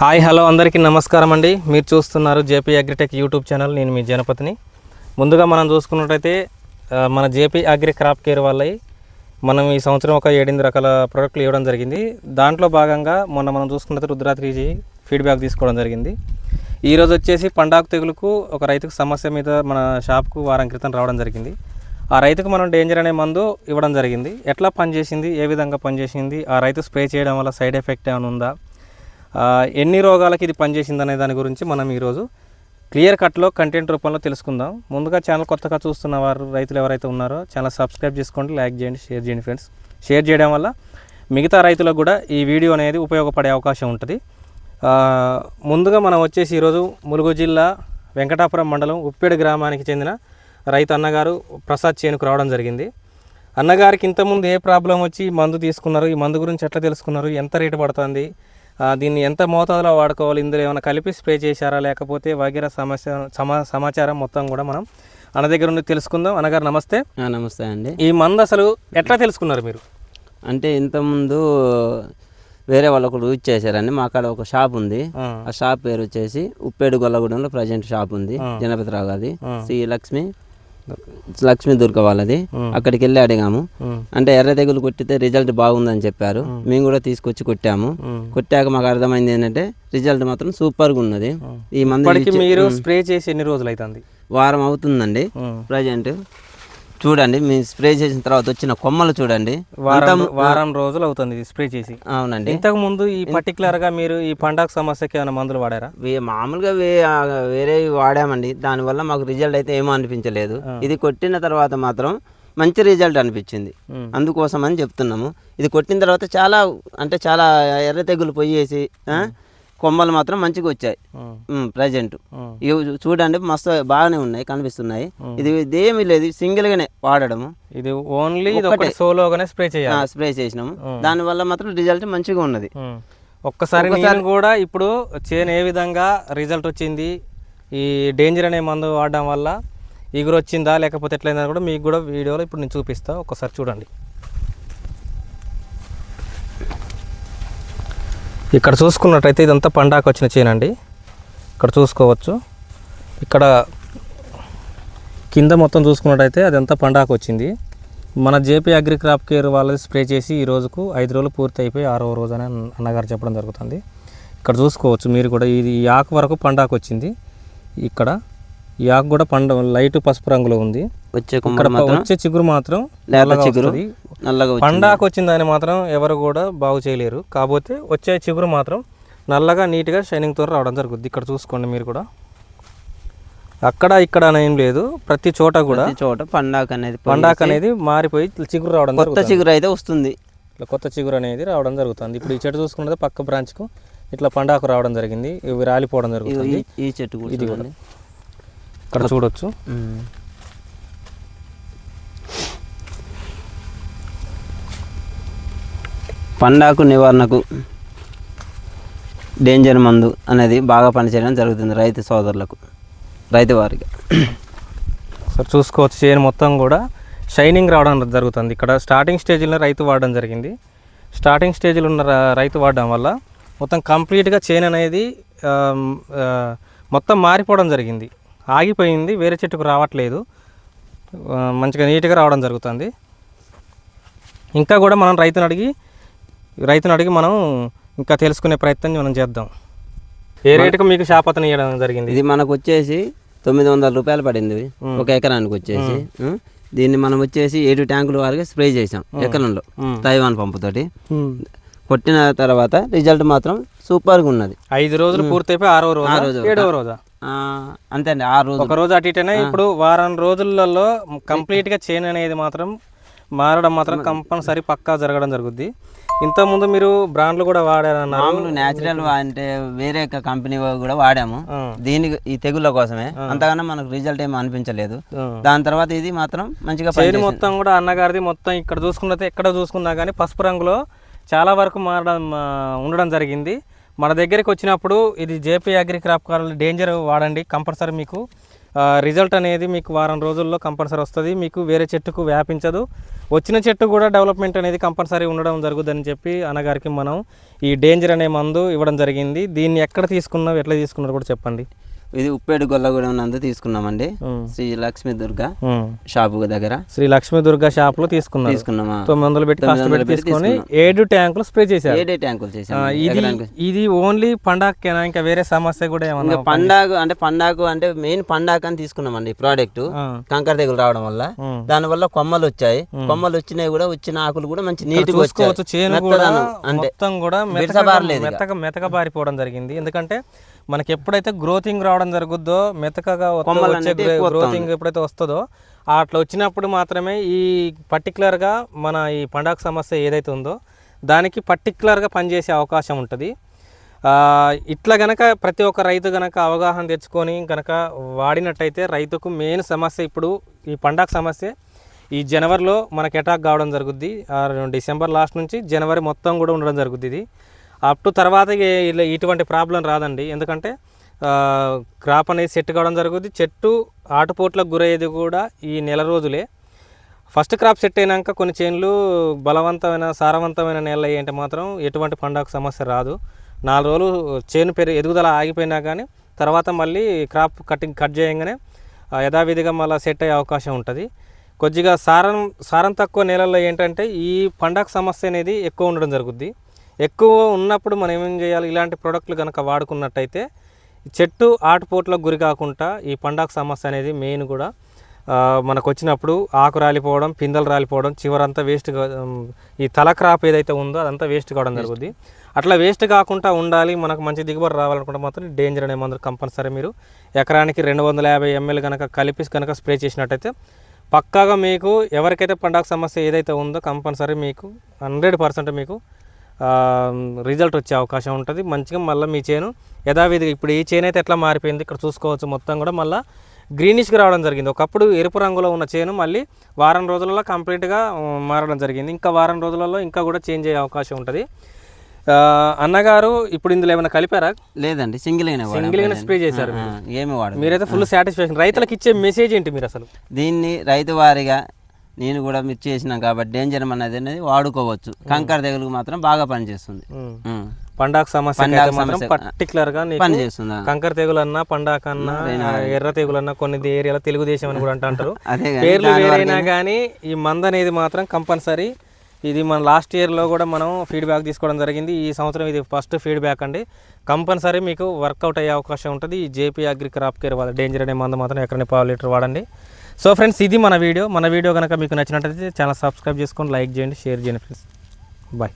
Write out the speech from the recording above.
Hi hello అందరికీ నమస్కారం అండి. మీరు చూస్తున్నారు జేపీ అగ్రిటెక్ యూట్యూబ్ ఛానల్. నేను మీ జనపతిని. ముందుగా మనం చూసుకున్నట్టయితే మన జేపీ అగ్రి క్రాప్ కేర్ వాళ్ళై మనం ఈ సంవత్సరం ఒక ఏడెనిమిది రకాల ప్రోడక్ట్లు ఇవ్వడం జరిగింది. దాంట్లో భాగంగా మొన్న మనం చూసుకున్నట్టు రుద్రాత్రిజీ ఫీడ్బ్యాక్ తీసుకోవడం జరిగింది. ఈరోజు వచ్చేసి పండాకు తెగులుకు ఒక రైతుకు సమస్య మీద మన షాప్కు వారం క్రితం రావడం జరిగింది. ఆ రైతుకు మనం డేంజర్ అనే మందు ఇవ్వడం జరిగింది. ఎట్లా పనిచేసింది? ఏ విధంగా పనిచేసింది? ఆ రైతు స్ప్రే చేయడం వల్ల సైడ్ ఎఫెక్ట్ ఏమైనా ఉందా? ఎన్ని రోగాలకి ఇది పనిచేసింది అనే దాని గురించి మనం ఈరోజు క్లియర్ కట్లో కంటెంట్ రూపంలో తెలుసుకుందాం. ముందుగా ఛానల్ కొత్తగా చూస్తున్న వారు రైతులు ఎవరైతే ఉన్నారో ఛానల్ సబ్స్క్రైబ్ చేసుకోండి లైక్ చేయండి షేర్ చేయండి ఫ్రెండ్స్. షేర్ చేయడం వల్ల మిగతా రైతులకు కూడా ఈ వీడియో అనేది ఉపయోగపడే అవకాశం ఉంటుంది. ముందుగా మనం వచ్చేసి ఈరోజు ములుగు జిల్లా వెంకటాపురం మండలం ఉప్పేడు గ్రామానికి చెందిన రైతు అన్నగారు ప్రసాద్ చేనుకు రావడం జరిగింది. అన్నగారికి ఇంతకుముందు ఏ ప్రాబ్లం వచ్చి మందు తీసుకున్నారు? ఈ మందు గురించి ఎట్లా తెలుసుకున్నారు? ఎంత రేటు పడుతుంది? దీన్ని ఎంత మోతాదులో వాడుకోవాలి? ఇందులో ఏమైనా కలిపి స్ప్రే చేశారా? లేకపోతే వగేరా సమస్య సమా సమాచారం మొత్తం కూడా మనం అన్న దగ్గర నుండి తెలుసుకుందాం. అన్నగారు నమస్తే. నమస్తే అండి. ఈ మందు అసలు ఎట్లా తెలుసుకున్నారు మీరు? అంటే ఇంతకుముందు వేరే వాళ్ళు ఒకరు యూజ్ చేశారండి. మా కాడ ఒక షాప్ ఉంది. ఆ, ఆ షాప్ పేరు వచ్చేసి ఉప్పేడు గొల్లగూడెంలో ప్రజెంట్ షాప్ ఉంది. జనపతిరావు గారి శ్రీ లక్ష్మి లక్ష్మి దుర్గ వాళ్ళది. అక్కడికి వెళ్ళి అడిగాము. అంటే ఎర్ర తెగులు కొట్టితే రిజల్ట్ బాగుందని చెప్పారు. మేము. కూడా తీసుకొచ్చి కొట్టాము. కొట్టాక మాకు అర్థమైంది ఏంటంటే రిజల్ట్ మాత్రం సూపర్గా ఉన్నది. ఈ మందు మీరు స్ప్రే చేసి ఎన్ని రోజులు అవుతుంది వారం అవుతుందండి. ప్రజెంట్ చూడండి మీ స్ప్రే చేసిన తర్వాత వచ్చిన కొమ్మలు చూడండి. వారం వారం రోజులు అవుతుంది ఇది స్ప్రే చేసి. అవునండి. ఇంతకు ముందు ఈ పర్టికులర్గా మీరు ఈ పండగ సమస్యకి ఏమైనా మందులు వాడారా? మామూలుగా వే ఆ, వేరేవి వాడామండి. దానివల్ల మాకు రిజల్ట్ అయితే ఏమో అనిపించలేదు. ఇది కొట్టిన తర్వాత మాత్రం మంచి రిజల్ట్ అనిపించింది. అందుకోసం అని చెప్తున్నాము. ఇది కొట్టిన తర్వాత చాలా అంటే చాలా ఎర్ర తెగులు పోయేసి ఆ, కొమ్మలు మాత్రం మంచిగా వచ్చాయి. ప్రజెంట్ ఇవి చూడండి మస్తు బాగానే ఉన్నాయి కనిపిస్తున్నాయి. ఇది ఇదేమీ లేదు సింగిల్ గానే వాడడము. ఇది ఓన్లీ సోలోగానే స్ప్రే చేయాలి. స్ప్రే చేసినాము. దానివల్ల మాత్రం రిజల్ట్ మంచిగా ఉన్నది. ఒక్కసారి కూడా ఇప్పుడు చేను ఏ విధంగా రిజల్ట్ వచ్చింది ఈ డేంజర్ అనే మందు వాడడం వల్ల ఈగురు వచ్చిందా లేకపోతే ఎట్లయిందా కూడా మీకు కూడా వీడియోలో ఇప్పుడు నేను చూపిస్తా. ఒక్కసారి చూడండి. ఇక్కడ చూసుకున్నట్టయితే ఇదంతా పండాకు వచ్చిన చేనండి ఇక్కడ చూసుకోవచ్చు. ఇక్కడ కింద మొత్తం చూసుకున్నట్టయితే అదంతా పండాకు వచ్చింది. మన జేపీ అగ్రి క్రాప్ కేర్ వాళ్ళది స్ప్రే చేసి ఈ రోజుకు ఐదు రోజులు పూర్తి అయిపోయి ఆరవ రోజు అని అన్నగారు చెప్పడం జరుగుతుంది. ఇక్కడ చూసుకోవచ్చు మీరు కూడా. ఇది ఈ ఆకు వరకు పండాకు వచ్చింది. ఇక్కడ ఈ ఆకు కూడా పండ లైట్ పసుపు రంగులో ఉంది. వచ్చే వచ్చే చిగురు మాత్రం చిగురు. నల్లగా పండాకు వచ్చిందని మాత్రం ఎవరు కూడా బాగు చేయలేరు. కాకపోతే వచ్చే చిగురు మాత్రం నల్లగా నీట్గా షైనింగ్తో రావడం జరుగుద్ది. ఇక్కడ చూసుకోండి మీరు కూడా. అక్కడ ఇక్కడ అని ఏం లేదు. ప్రతి చోట కూడా చోట పండాక అనేది పండాక్ అనేది మారిపోయి చిగురు రావడం కొత్త చిగురు అయితే వస్తుంది. ఇట్లా కొత్త చిగురు అనేది రావడం జరుగుతుంది. ఇప్పుడు ఈ చెట్టు చూసుకున్నది పక్క బ్రాంచ్కు ఇట్లా పండాకు రావడం జరిగింది. ఇవి రాలిపోవడం జరుగుతుంది. ఈ- చెట్టు ఇది కూడా. ఇక్కడ చూడొచ్చు. పండాకు నివారణకు డేంజర్ మందు అనేది బాగా పనిచేయడం జరుగుతుంది రైతు సోదరులకు రైతు వారికి. సార్ చూసుకోవచ్చు చేను మొత్తం కూడా షైనింగ్ రావడం జరుగుతుంది. ఇక్కడ స్టార్టింగ్ స్టేజ్లో రైతు వాడడం జరిగింది. స్టార్టింగ్ స్టేజ్లో ఉన్న రైతు వాడడం వల్ల మొత్తం కంప్లీట్గా చేను అనేది మొత్తం మారిపోవడం జరిగింది. ఆగిపోయింది వేరే చెట్టుకు రావట్లేదు. మంచిగా నీట్గా రావడం జరుగుతుంది. ఇంకా కూడా మనం రైతుని అడిగి రైతుని అడిగి మనం ఇంకా తెలుసుకునే ప్రయత్నం మనం చేద్దాం. ఏ రేటుకు మీకు శాపతను ఇవ్వడం జరిగింది? ఇది మనకు వచ్చేసి తొమ్మిది వందల రూపాయలు పడింది ఒక ఎకరానికి వచ్చేసి. దీన్ని మనం వచ్చేసి ఏడు ట్యాంకుల వరకు స్ప్రే చేసాం ఎకరంలో. తైవాన్ పంపుతోటి కొట్టిన తర్వాత రిజల్ట్ మాత్రం సూపర్గా ఉన్నది. ఐదు రోజులు పూర్తయిపోయి ఆరో రోజు? ఏడవ రోజా? అంతే అండి ఆరు రోజులు. ఒక రోజు అటు ఇటనే? ఇప్పుడు వారం రోజులలో కంప్లీట్గా చేను అనేది మాత్రం మారడం మాత్రం కంపల్సరీ పక్కా జరగడం జరుగుద్ది. ఇంతకుముందు మీరు బ్రాండ్లు కూడా వాడారన్నారు. మామూలు న్యాచురల్ అంటే వేరే కంపెనీ కూడా వాడాము. ఆ. దీనికి ఈ తెగుళ్ళ కోసమే. అంతగానో మనకు రిజల్ట్ ఏమీ అనిపించలేదు. ఆ. దాని తర్వాత ఇది మాత్రం మంచిగా పనిచేసింది. మొత్తం కూడా అన్నగారిది మొత్తం ఇక్కడ చూసుకున్నది ఎక్కడ చూసుకున్నా కానీ పసుపు రంగులో చాలా వరకు మారడం ఆ, ఉండడం జరిగింది. మన దగ్గరికి వచ్చినప్పుడు ఇది జేపీ అగ్రి క్రాప్ డేంజర్ వాడండి కంపల్సరీ మీకు. రిజల్ట్ అనేది మీకు వారం రోజుల్లో కంపల్సరీ వస్తుంది. మీకు వేరే చెట్టుకు వ్యాపించదు. వచ్చిన చెట్టు కూడా డెవలప్మెంట్ అనేది కంపల్సరీ ఉండడం జరుగుతుందని చెప్పి అన్నగారికి మనం ఈ డేంజర్ అనే మందు ఇవ్వడం జరిగింది. దీన్ని ఎక్కడ తీసుకున్నావు ఎట్లా తీసుకున్నారు కూడా చెప్పండి. ఇది ఉప్పేడు గొల్లగూడెం నందు తీసుకున్నామండి. శ్రీ లక్ష్మీ దుర్గ. షాపు దగ్గర. శ్రీ లక్ష్మీ దుర్గా షాప్లో తీసుకున్నారు. తీసుకున్నామా? తొమ్మిది వందలు పెట్టి తీసుకొని ఏడు ట్యాంకులు స్ప్రే చేశారు. ఏడే ట్యాంకులు చేసాము ఇది ఓన్లీ పండగకేనా ఇంకా వేరే సమస్య కూడా ఏమన్నా పండాకు అంటే పండాకు అంటే మెయిన్ పండాకు అని తీసుకున్నామండి ఈ ప్రోడక్ట్. కంకర తెగులు రావడం వల్ల. దాని వల్ల కొమ్మలు వచ్చాయి. కొమ్మలు వచ్చినాయి కూడా వచ్చిన ఆకులు కూడా మంచి నీట్ వచ్చాయి. చేను కూడా అంటే మొత్తం కూడా మెత్తగా మెత్తగా బారిపోవడం జరిగింది. ఎందుకంటే మనకి ఎప్పుడైతే గ్రోతింగ్ రావడం జరుగుద్దో వచ్చే వస్తా గ్రోతింగ్ ఎప్పుడైతే వస్తుందో అట్లా వచ్చినప్పుడు మాత్రమే ఈ పర్టికులర్గా మన ఈ పండగ సమస్య ఏదైతే ఉందో దానికి పర్టికులర్గా పనిచేసే అవకాశం ఉంటుంది. ఇట్లా గనక ప్రతి ఒక్క రైతు గనక అవగాహన తెచ్చుకొని గనక వాడినట్టయితే రైతుకు మెయిన్ సమస్య ఇప్పుడు ఈ పండగ సమస్య. ఈ జనవరిలో మనకి అటాక్ కావడం జరుగుద్ది. డిసెంబర్ లాస్ట్ నుంచి జనవరి మొత్తం కూడా ఉండడం జరుగుద్ది ఇది. అప్ టు తర్వాత ఇలా ఇటువంటి ప్రాబ్లం రాదండి. ఎందుకంటే క్రాప్ అనేది సెట్ కావడం జరుగుద్ది. చెట్టు ఆటుపోట్లకు గురయ్యేది కూడా ఈ నెల రోజులే. ఫస్ట్ క్రాప్ సెట్ అయినాక కొన్ని చేన్లు బలవంతమైన సారవంతమైన నేల అంటే మాత్రం ఎటువంటి పండగ సమస్య రాదు. నాలుగు రోజులు చేను పెరి ఎదుగుదల ఆగిపోయినా కానీ తర్వాత మళ్ళీ క్రాప్ కటింగ్ కట్ చేయగానే యథావిధిగా మళ్ళీ సెట్ అయ్యే అవకాశం ఉంటుంది. కొద్దిగా సారం సారం తక్కువ నేలల్లో ఏంటంటే ఈ పండగ సమస్య అనేది ఎక్కువ ఉండడం జరుగుద్ది. ఎక్కువ ఉన్నప్పుడు మనం ఏమేం చేయాలి? ఇలాంటి ప్రోడక్ట్లు కనుక వాడుకున్నట్టయితే చెట్టు ఆటుపోట్లకు గురి కాకుండా ఈ పండగ సమస్య అనేది మెయిన్ కూడా. మనకు వచ్చినప్పుడు ఆకు రాలిపోవడం పిందెలు రాలిపోవడం చివరంతా వేస్ట్ ఈ తల క్రాప్ ఏదైతే ఉందో అదంతా వేస్ట్ కావడం జరుగుద్ది. అట్లా వేస్ట్ కాకుండా ఉండాలి మనకు మంచి దిగుబడి రావాలనుకుంటే మాత్రం డేంజర్ అనే మందులు కంపల్సరీ మీరు ఎకరానికి రెండు వందల యాభై ఎంఎల్ కనుక కలిపి కనుక స్ప్రే చేసినట్టయితే పక్కాగా మీకు ఎవరికైతే పండగ సమస్య ఏదైతే ఉందో కంపల్సరీ మీకు హండ్రెడ్ పర్సెంట్ మీకు రిజల్ట్ వచ్చే అవకాశం ఉంటుంది. మంచిగా మళ్ళీ మీ చేను యథావిధిగా ఇప్పుడు ఈ చేను అయితే ఎట్లా మారిపోయింది ఇక్కడ చూసుకోవచ్చు మొత్తం కూడా మళ్ళీ గ్రీనిష్గా రావడం జరిగింది. ఒకప్పుడు ఎరుపు రంగులో ఉన్న చేను మళ్ళీ వారం రోజులలో కంప్లీట్గా మారడం జరిగింది. ఇంకా వారం రోజులలో ఇంకా కూడా చేంజ్ అయ్యే అవకాశం ఉంటుంది. అన్నగారు ఇప్పుడు ఇందులో ఏమైనా కలిపారా? లేదండి సింగిల్ వాడాం. సింగిల్గానే ప్రజెంట్. స్ప్రే చేశారు ఏమి వాడదు మీరైతే ఫుల్ సాటిస్ఫాక్షన్ రైతులకు ఇచ్చే మెసేజ్ ఏంటి మీరు అసలు? దీన్ని రైతు వారిగా నేను కూడా మీరు చేసినాం కాబట్టి డేంజర్ అనేది అనేది వాడుకోవచ్చు. కంకర తెగులు మాత్రం బాగా పనిచేస్తుంది. పండాక సమస్య పర్టికులర్గా నీకు పని చేస్తుందా కంకర తెగులు అన్నా పండాక అన్నా ఎర్ర తెగులు అన్నా కొన్ని ఏరియాలో తెలుగుదేశం అని కూడా అంటారు పేర్లు వేరైనా కానీ ఈ మంద అనేది మాత్రం కంపల్సరీ. ఇది మన లాస్ట్ ఇయర్లో కూడా మనం ఫీడ్బ్యాక్ తీసుకోవడం జరిగింది. ఈ సంవత్సరం ఇది ఫస్ట్ ఫీడ్బ్యాక్ అండి. కంపల్సరీ మీకు వర్కౌట్ అయ్యే అవకాశం ఉంటుంది. ఈ జేపీ అగ్రి క్రాప్ కేర్ వాళ్ళ డేంజర్ అనే మందు మాత్రం ఎక్కడనే పావు లీటర్ వాడండి. సో ఫ్రెండ్స్ ఇది మన వీడియో. మన వీడియో కనుక మీకు నచ్చినట్లయితే ఛానల్ సబ్స్క్రైబ్ చేసుకొని లైక్ చేయండి షేర్ చేయండి ఫ్రెండ్స్. బాయ్